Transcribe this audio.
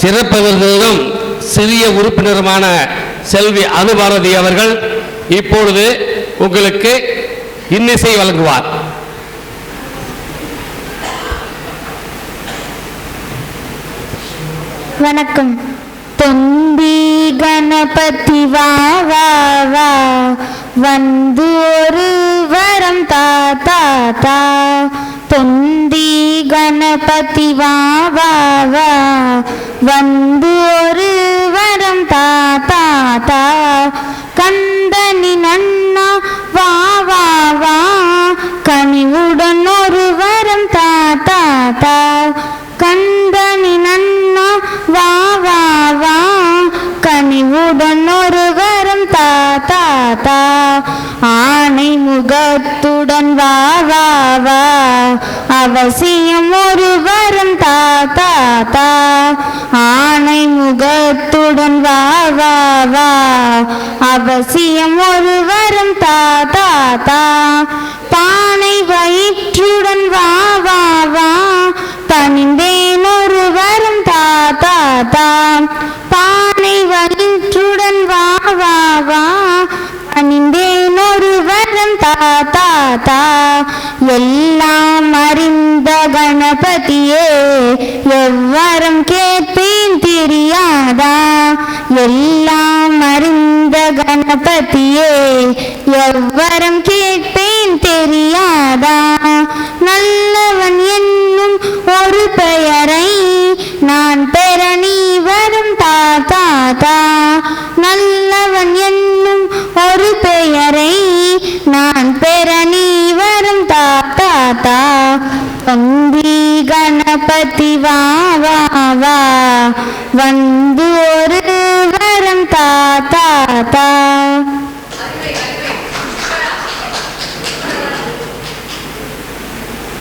சிறப்பவர்களும் சிறிய உறுப்பினருமான செல்வி அனுபாரதி அவர்கள் இப்பொழுது உங்களுக்கு இன்னிசை வழங்குவார். வணக்கம். தொந்தி கணபதி வா வா வா. வந்து ஒரு வரம் தா தா தா. தொந்தி கணபதி வா வா வா. வந்து ஒரு வரம் தா தா. தா கந்தனி நன்னா வா வா வா. கனிவுடன் ஒரு வரம் தா தா. தா கந்தனி நன்னா வா வா வா. கனிவுடன் ஒரு வரம் தா தா. தா ஆணை முகத்துடன் வா வா வா. அவசியம் ஒரு வரம் தா தா தா. முகத்துடன் வா வா வா. அவசியம் ஒரு வரம் தா தா தா. பானை வயிற்றுடன் வா வா வா. பணிந்தேன் ஒரு வரம் தா தா தா. பானை வயிற்றுடன் வா வா வா. பணிந்தேன் ஒரு வரம் தா தா தா. எல்லாம் அறிந்த கணபதியே எவ்வரம் கேட்பேன் எல்லாம் அறிந்த கணபதியே எவ்வரம் கேட்பேன் தெரியாதா? நல்லவன் என்னும் ஒரு பெயரை நான் பெற நீ வரும் தாத்தாதா நல்லவன் என்னும் ஒரு பெயரை நான் பெற நீ வரும் தா. வந்தி கணபதி வா வா வா. வந்து ஒரு